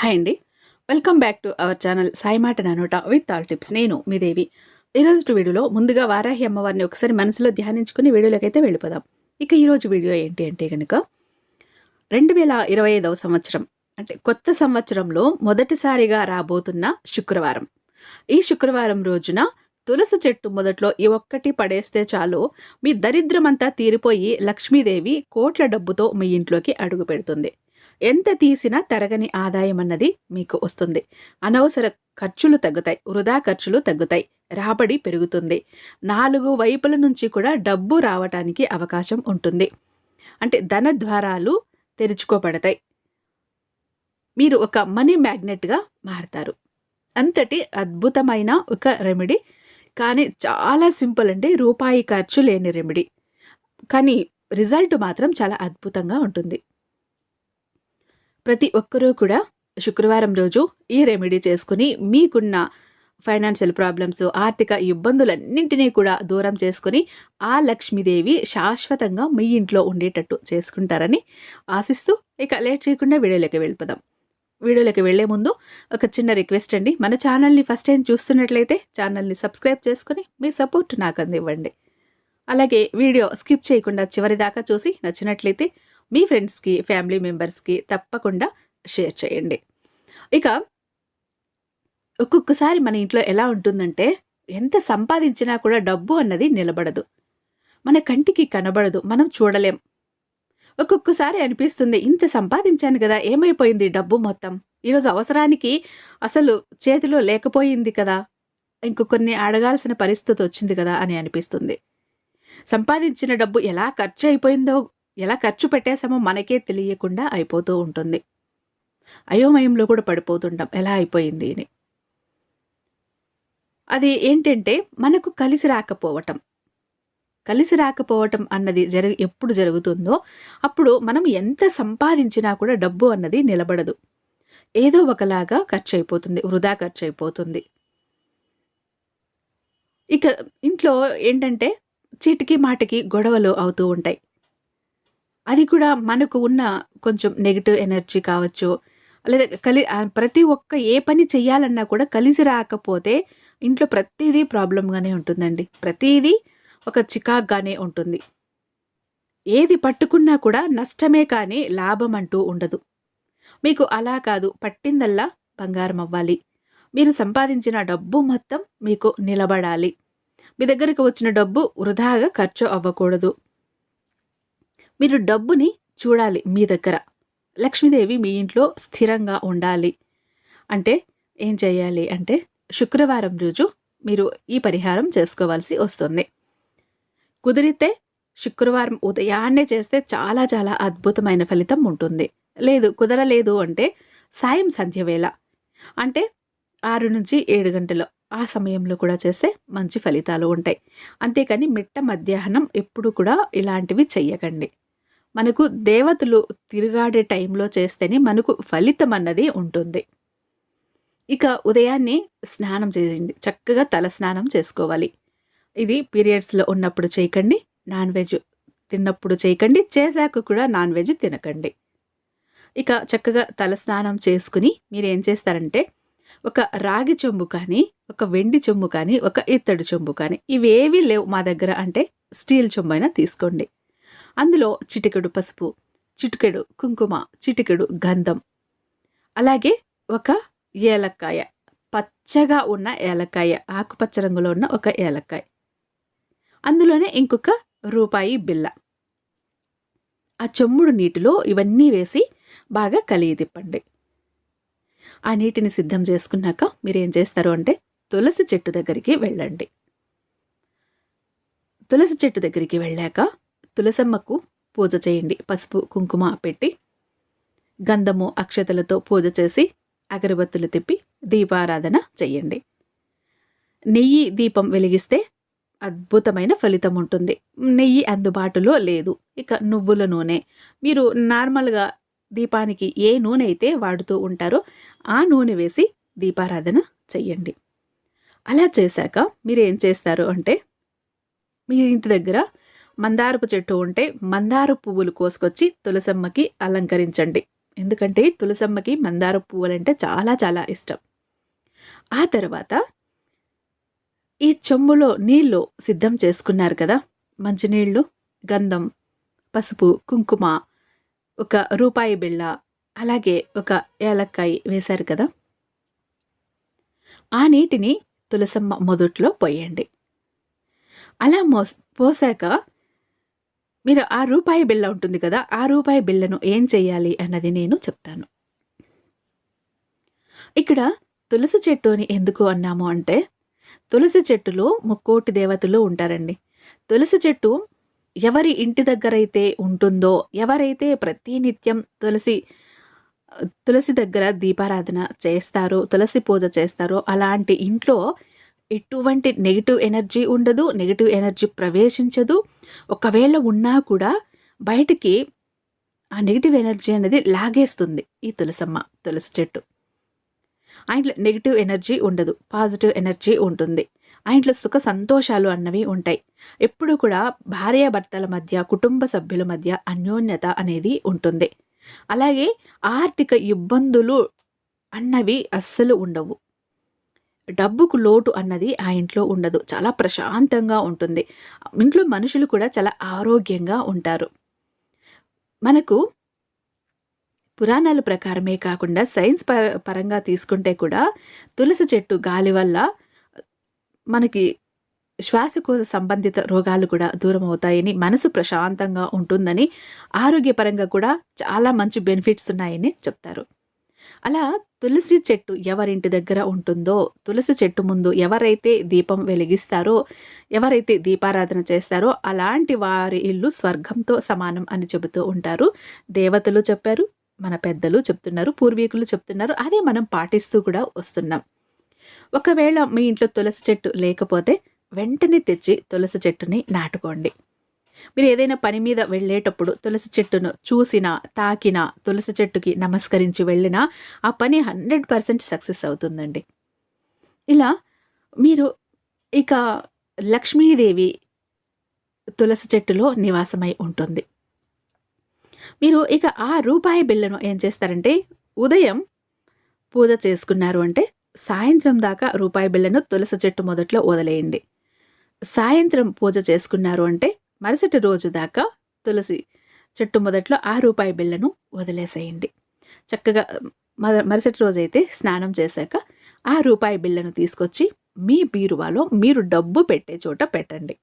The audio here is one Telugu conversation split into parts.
హాయ్ అండి. Welcome back to our channel Sai మాట నానోట విత్ ఆల్ టిప్స్ నేను మీ దేవి. ఈరోజు వీడియోలో ముందుగా వారాహి అమ్మవారిని ఒకసారి మనసులో ధ్యానించుకుని వీడియోలోకి అయితే వెళ్ళిపోదాం. ఇక ఈరోజు వీడియో ఏంటి అంటే కనుక రెండు వేల ఇరవై ఐదవ సంవత్సరం అంటే కొత్త సంవత్సరంలో మొదటిసారిగా రాబోతున్న శుక్రవారం. ఈ శుక్రవారం రోజున తులసి చెట్టు మొదట్లో ఈ ఒక్కటి పడేస్తే చాలు మీ దరిద్రమంతా తీరిపోయి లక్ష్మీదేవి కోట్ల డబ్బుతో మీ ఇంట్లోకి అడుగు పెడుతుంది. ఎంత తీసినా తరగని ఆదాయం అన్నది మీకు వస్తుంది. అనవసర ఖర్చులు తగ్గుతాయి వృధా ఖర్చులు తగ్గుతాయి రాబడి పెరుగుతుంది. నాలుగు వైపుల నుంచి కూడా డబ్బు రావటానికి అవకాశం ఉంటుంది. అంటే ధన ద్వారాలు తెరుచుకోబడతాయి. మీరు ఒక మనీ మ్యాగ్నెట్గా మారతారు. అంతటి అద్భుతమైన ఒక రెమెడీ. కానీ చాలా సింపుల్ అంటే రూపాయి ఖర్చు లేని రెమెడీ. కానీ రిజల్ట్ మాత్రం చాలా అద్భుతంగా ఉంటుంది. ప్రతి ఒక్కరూ కూడా శుక్రవారం రోజు ఈ రెమెడీ చేసుకుని మీకున్న ఫైనాన్షియల్ ప్రాబ్లమ్స్ ఆర్థిక ఇబ్బందులన్నింటినీ కూడా దూరం చేసుకుని ఆ లక్ష్మీదేవి శాశ్వతంగా మీ ఇంట్లో ఉండేటట్టు చేసుకుంటారని ఆశిస్తూ ఇక లేట్ చేయకుండా వీడియోలోకి వెళ్ళిపోదాం. వీడియోలోకి వెళ్ళే ముందు ఒక చిన్న రిక్వెస్ట్ అండి. మన ఛానల్ని ఫస్ట్ టైం చూస్తున్నట్లయితే ఛానల్ని సబ్స్క్రైబ్ చేసుకుని మీ సపోర్ట్ నాకు అందివ్వండి. అలాగే వీడియో స్కిప్ చేయకుండా చివరి దాకా చూసి నచ్చినట్లయితే మీ ఫ్రెండ్స్కి ఫ్యామిలీ మెంబర్స్కి తప్పకుండా షేర్ చేయండి. ఇక ఒక్కొక్కసారి మన ఇంట్లో ఎలా ఉంటుందంటే ఎంత సంపాదించినా కూడా డబ్బు అన్నది నిలబడదు. మన కంటికి కనబడదు మనం చూడలేం. ఒక్కొక్కసారి అనిపిస్తుంది ఇంత సంపాదించాను కదా ఏమైపోయింది డబ్బు మొత్తం? ఈరోజు అవసరానికి అసలు చేతిలో లేకపోయింది కదా ఇంకొన్ని అడగాల్సిన పరిస్థితి వచ్చింది కదా అని అనిపిస్తుంది. సంపాదించిన డబ్బు ఎలా ఖర్చు అయిపోయిందో ఎలా ఖర్చు పెట్టేశామో మనకే తెలియకుండా అయిపోతూ ఉంటుంది. అయోమయంలో కూడా పడిపోతుంటాం. ఎలా అయిపోయింది అని. అది ఏంటంటే మనకు కలిసి రాకపోవటం. కలిసి రాకపోవటం అన్నది జరి ఎప్పుడు జరుగుతుందో అప్పుడు మనం ఎంత సంపాదించినా కూడా డబ్బు అన్నది నిలబడదు. ఏదో ఒకలాగా ఖర్చు అయిపోతుంది వృధా ఖర్చు అయిపోతుంది ఇక ఇంట్లో ఏంటంటే చీటికి మాటికి గొడవలు అవుతూ ఉంటాయి. అది కూడా మనకు ఉన్న కొంచెం నెగిటివ్ ఎనర్జీ కావచ్చు. లేదా కలి ప్రతి ఒక్క ఏ పని చేయాలన్నా కూడా కలిసి రాకపోతే ఇంట్లో ప్రతిదీ ప్రాబ్లంగానే ఉంటుందండి. ప్రతిదీ ఒక చికాగ్గానే ఉంటుంది. ఏది పట్టుకున్నా కూడా నష్టమే కానీ లాభం అంటూ ఉండదు. మీకు అలా కాదు పట్టిందల్లా బంగారం అవ్వాలి. మీరు సంపాదించిన డబ్బు మొత్తం మీకు నిలబడాలి. మీ దగ్గరకు వచ్చిన డబ్బు వృధాగా ఖర్చు అవ్వకూడదు. మీరు డబ్బుని చూడాలి మీ దగ్గర. లక్ష్మీదేవి మీ ఇంట్లో స్థిరంగా ఉండాలి. అంటే ఏం చేయాలి అంటే శుక్రవారం రోజు మీరు ఈ పరిహారం చేసుకోవాల్సి వస్తుంది. కుదిరితే శుక్రవారం ఉదయాన్నే చేస్తే చాలా చాలా అద్భుతమైన ఫలితం ఉంటుంది. లేదు కుదరలేదు అంటే సాయం సంధ్య వేళ అంటే ఆరు నుంచి ఏడు గంటలు ఆ సమయంలో కూడా చేస్తే మంచి ఫలితాలు ఉంటాయి. అంతేకాని మిట్ట మధ్యాహ్నం ఎప్పుడు కూడా ఇలాంటివి చెయ్యకండి. మనకు దేవతలు తిరుగాడే టైంలో చేస్తేనే మనకు ఫలితం అన్నది ఉంటుంది. ఇక ఉదయాన్నే స్నానం చేయండి. చక్కగా తల స్నానం చేసుకోవాలి. ఇది పీరియడ్స్లో ఉన్నప్పుడు చేయకండి. నాన్ వెజ్ తిన్నప్పుడు చేయకండి. చేశాక కూడా నాన్ వెజ్ తినకండి. ఇక చక్కగా తల స్నానం చేసుకుని మీరు ఏం చేస్తారంటే ఒక రాగి చెంబు కానీ ఒక వెండి చెంబు కానీ ఒక ఇత్తడి చెంబు కానీ ఇవేవి లేవు మా దగ్గర అంటే స్టీల్ చెంబు అయినా తీసుకోండి. అందులో చిటికెడు పసుపు చిటికెడు కుంకుమ చిటికెడు గంధం. అలాగే ఒక ఏలక్కాయ పచ్చగా ఉన్న ఏలక్కాయ ఆకుపచ్చ రంగులో ఉన్న ఒక ఏలక్కాయ. అందులోనే ఇంకొక రూపాయి బిల్ల ఆ చెమ్ముడు నీటిలో ఇవన్నీ వేసి బాగా కలిగి తిప్పండి ఆ నీటిని సిద్ధం చేసుకున్నాక మీరు ఏం చేస్తారు అంటే తులసి చెట్టు దగ్గరికి వెళ్ళండి. తులసి చెట్టు దగ్గరికి వెళ్ళాక తులసమ్మకు పూజ చేయండి. పసుపు కుంకుమ పెట్టి గంధము అక్షతలతో పూజ చేసి అగరబత్తులు తిప్పి దీపారాధన చెయ్యండి. నెయ్యి దీపం వెలిగిస్తే అద్భుతమైన ఫలితం ఉంటుంది. నెయ్యి అందుబాటులో లేదు. ఇక నువ్వుల నూనె. మీరు నార్మల్గా దీపానికి ఏ నూనె అయితే వాడుతూ ఉంటారో ఆ నూనె వేసి దీపారాధన చెయ్యండి. అలా చేశాక మీరు ఏం చేస్తారు అంటే మీ ఇంటి దగ్గర మందారపు చెట్టు ఉంటే మందార పువ్వులు కోసుకొచ్చి తులసమ్మకి అలంకరించండి. ఎందుకంటే తులసమ్మకి మందార పువ్వులంటే చాలా చాలా ఇష్టం. ఆ తర్వాత ఈ చెంబులో నీళ్ళు సిద్ధం చేసుకున్నారు కదా? మంచినీళ్ళు గంధం పసుపు కుంకుమ ఒక రూపాయి బిళ్ళ అలాగే ఒక ఏలక్కాయ వేశారు కదా? ఆ నీటిని తులసమ్మ మొదట్లో పోయండి. అలా మోస్ పోసాక మీరు ఆ రూపాయి బిళ్ళ ఉంటుంది కదా ఆ రూపాయి బిళ్ళను ఏం చేయాలి అన్నది నేను చెప్తాను. ఇక్కడ తులసి చెట్టు అని ఎందుకు అన్నాము అంటే తులసి చెట్టులో ముక్కోటి దేవతలు ఉంటారండి. తులసి చెట్టు ఎవరి ఇంటి దగ్గరైతే ఉంటుందో ఎవరైతే ప్రతినిత్యం తులసి తులసి దగ్గర దీపారాధన చేస్తారో తులసి పూజ చేస్తారో అలాంటి ఇంట్లో ఎటువంటి నెగిటివ్ ఎనర్జీ ఉండదు నెగిటివ్ ఎనర్జీ ప్రవేశించదు. ఒకవేళ ఉన్నా కూడా బయటికి ఆ నెగిటివ్ ఎనర్జీ అనేది లాగేస్తుంది ఈ తులసమ్మ తులసి చెట్టు. ఆ ఇంట్లో నెగిటివ్ ఎనర్జీ ఉండదు పాజిటివ్ ఎనర్జీ ఉంటుంది. ఆ ఇంట్లో సుఖ సంతోషాలు అన్నవి ఉంటాయి. ఎప్పుడు కూడా భార్యాభర్తల మధ్య కుటుంబ సభ్యుల మధ్య అన్యోన్యత అనేది ఉంటుంది. అలాగే ఆర్థిక ఇబ్బందులు అన్నవి అస్సలు ఉండవు. డబ్బుకు లోటు అన్నది ఆ ఇంట్లో ఉండదు. చాలా ప్రశాంతంగా ఉంటుంది. ఇంట్లో మనుషులు కూడా చాలా ఆరోగ్యంగా ఉంటారు. మనకు పురాణాల ప్రకారమే కాకుండా సైన్స్ పరంగా తీసుకుంటే కూడా తులసి చెట్టు గాలి వల్ల మనకి శ్వాసకోశ సంబంధిత రోగాలు కూడా దూరం అవుతాయని మనసు ప్రశాంతంగా ఉంటుందని ఆరోగ్యపరంగా కూడా చాలా మంచి బెనిఫిట్స్ ఉన్నాయని చెప్తారు. అలా తులసి చెట్టు ఎవరింటి దగ్గర ఉంటుందో తులసి చెట్టు ముందు ఎవరైతే దీపం వెలిగిస్తారో ఎవరైతే దీపారాధన చేస్తారో అలాంటి వారి ఇల్లు స్వర్గంతో సమానం అని చెబుతూ ఉంటారు. దేవతలు చెప్పారు మన పెద్దలు చెప్తున్నారు పూర్వీకులు చెప్తున్నారు అదే మనం పాటిస్తూ కూడా వస్తున్నాం. ఒకవేళ మీ ఇంట్లో తులసి చెట్టు లేకపోతే వెంటనే తెచ్చి తులసి చెట్టుని నాటుకోండి. మీరు ఏదైనా పని మీద వెళ్ళేటప్పుడు తులసి చెట్టును చూసినా తాకినా తులసి చెట్టుకి నమస్కరించి వెళ్ళినా ఆ పని హండ్రెడ్ పర్సెంట్ సక్సెస్ అవుతుందండి. ఇలా మీరు ఇక లక్ష్మీదేవి తులసి చెట్టులో నివాసమై ఉంటుంది. మీరు ఇక ఆ రూపాయి బిళ్ళను ఏం చేస్తారంటే ఉదయం పూజ చేసుకున్నారు అంటే సాయంత్రం దాకా రూపాయి బిళ్ళను తులసి చెట్టు మొదట్లో వదిలేయండి. సాయంత్రం పూజ చేసుకున్నారు అంటే మరుసటి రోజు దాకా తులసి చెట్టు మొదట్లో ఆ రూపాయి బిళ్ళను వదిలేసేయండి. చక్కగా మరుసటి రోజైతే స్నానం చేశాక ఆ రూపాయి బిళ్ళను తీసుకొచ్చి మీ బీరువాలో మీరు డబ్బు పెట్టే చోట పెట్టండి.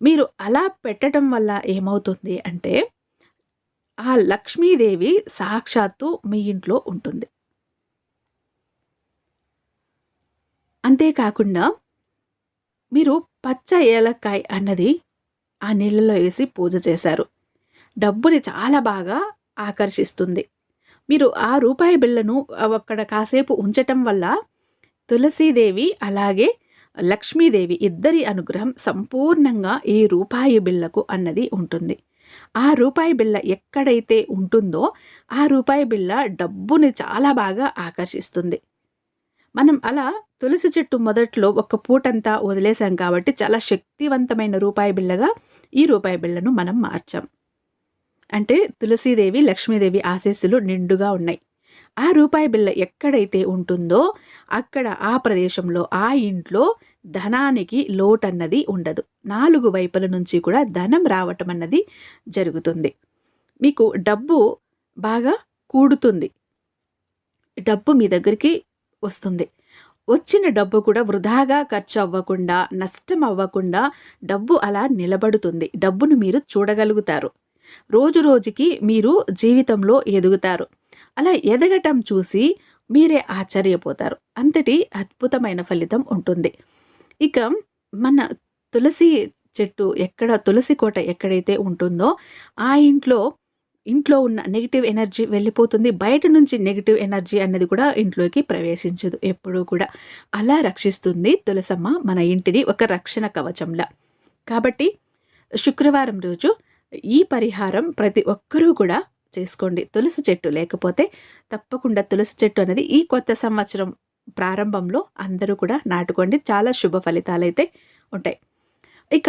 మీరు అలా పెట్టడం వల్ల ఏమవుతుంది అంటే ఆ లక్ష్మీదేవి సాక్షాత్తు మీ ఇంట్లో ఉంటుంది. అంతేకాకుండా మీరు పచ్చ ఏలక్కాయ అన్నది ఆ నీళ్ళలో వేసి పూజ చేశారు. డబ్బుని చాలా బాగా ఆకర్షిస్తుంది. మీరు ఆ రూపాయి బిళ్ళను అక్కడ కాసేపు ఉంచటం వల్ల తులసీదేవి అలాగే లక్ష్మీదేవి ఇద్దరి అనుగ్రహం సంపూర్ణంగా ఈ రూపాయి బిళ్ళకు అన్నది ఉంటుంది. ఆ రూపాయి బిళ్ళ ఎక్కడైతే ఉంటుందో ఆ రూపాయి బిళ్ళ డబ్బుని చాలా బాగా ఆకర్షిస్తుంది. మనం అలా తులసి చెట్టు మొదట్లో ఒక పూటంతా వదిలేసాం కాబట్టి చాలా శక్తివంతమైన రూపాయి బిళ్ళగా ఈ రూపాయి బిళ్ళను మనం మార్చాం. అంటే తులసీదేవి లక్ష్మీదేవి ఆశీస్సులు నిండుగా ఉన్నాయి. ఆ రూపాయి బిళ్ళ ఎక్కడైతే ఉంటుందో అక్కడ ఆ ప్రదేశంలో ఆ ఇంట్లో ధనానికి లోటన్నది ఉండదు. నాలుగు వైపుల నుంచి కూడా ధనం రావటం అన్నది జరుగుతుంది. మీకు డబ్బు బాగా కూడుతుంది. డబ్బు మీ దగ్గరికి వస్తుంది. వచ్చిన డబ్బు కూడా వృధాగా ఖర్చు అవ్వకుండా నష్టం అవ్వకుండా డబ్బు అలా నిలబడుతుంది. డబ్బును మీరు చూడగలుగుతారు. రోజు రోజుకి మీరు జీవితంలో ఎదుగుతారు. అలా ఎదగటం చూసి మీరే ఆశ్చర్యపోతారు. అంతటి అద్భుతమైన ఫలితం ఉంటుంది. ఇక మన తులసి చెట్టు ఎక్కడ తులసి కోట ఎక్కడైతే ఉంటుందో ఆ ఇంట్లో ఇంట్లో ఉన్న నెగిటివ్ ఎనర్జీ వెళ్ళిపోతుంది. బయట నుంచి నెగిటివ్ ఎనర్జీ అన్నది కూడా ఇంట్లోకి ప్రవేశించదు ఎప్పుడూ కూడా. అలా రక్షిస్తుంది తులసమ్మ మన ఇంటిని ఒక రక్షణ కవచంలా. కాబట్టి శుక్రవారం రోజు ఈ పరిహారం ప్రతి ఒక్కరూ కూడా చేసుకోండి. తులసి చెట్టు లేకపోతే తప్పకుండా తులసి చెట్టు అనేది ఈ కొత్త సంవత్సరం ప్రారంభంలో అందరూ కూడా నాటుకోండి. చాలా శుభ ఫలితాలు అయితే ఉంటాయి. ఇక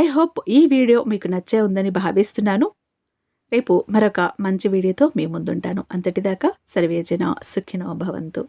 ఐ హోప్ ఈ వీడియో మీకు నచ్చే ఉందని భావిస్తున్నాను. రేపు మరొక మంచి వీడియోతో మీ ముందుంటాను. అంతటిదాకా సర్వేజన సుఖినో భవంతు.